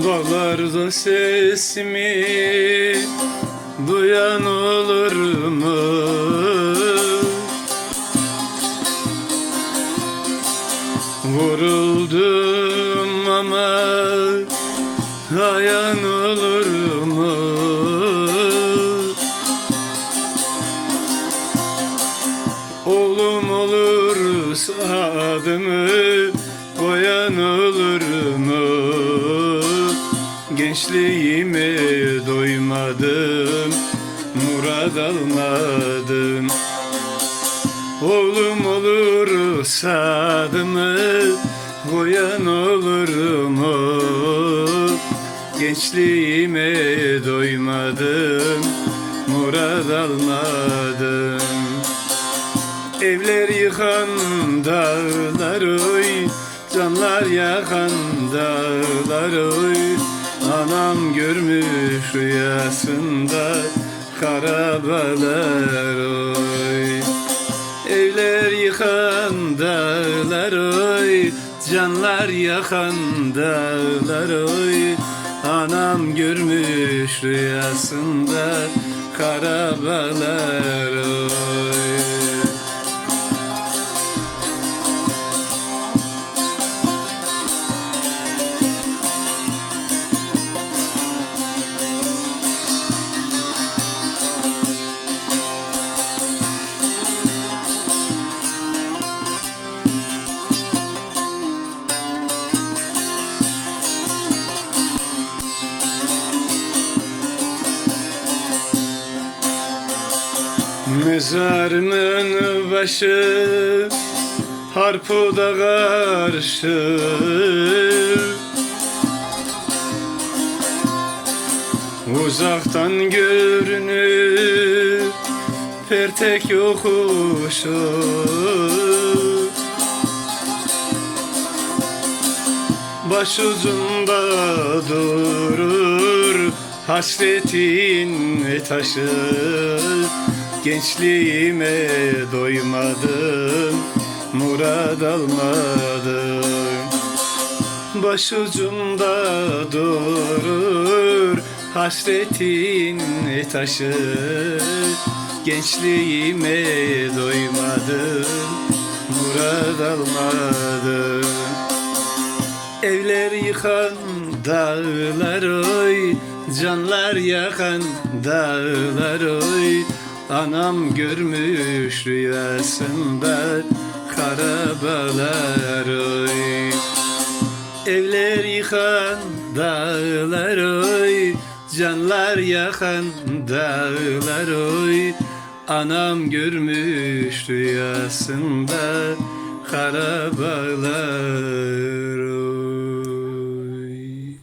Dağlarda sesimi duyan olur mu? Vuruldum ama hayan olur mu? Oğlum olursa adımı koyan olur mu? Gençliğime doymadım, murad almadım. Oğlum olursa adımı koyan olur mu? Gençliğime doymadım, murad almadım. Evler yıkan dağlar oy Canlar yakan dağlar oy Anam görmüş rüyasında Karabalar oy. Evler yıkan dağlar oy. Canlar yakan dağlar oy. Anam görmüş rüyasında Karabalar oy Mezarımın başı harpuda karşı. Uzaktan görünür pertek yokuşu. Başucunda durur hasretin taşı Gençliğime doymadım, murad almadım. Başucumda durur hasretin taşı. Gençliğime doymadım, murad almadım. Evler yıkan dağlar oy. Canlar yakan dağlar oy Anam görmüş rüyasında Karabalar oy. Evler yıkan dağlar oy Canlar yakan dağlar oy. Anam görmüş rüyasında Karabalar oy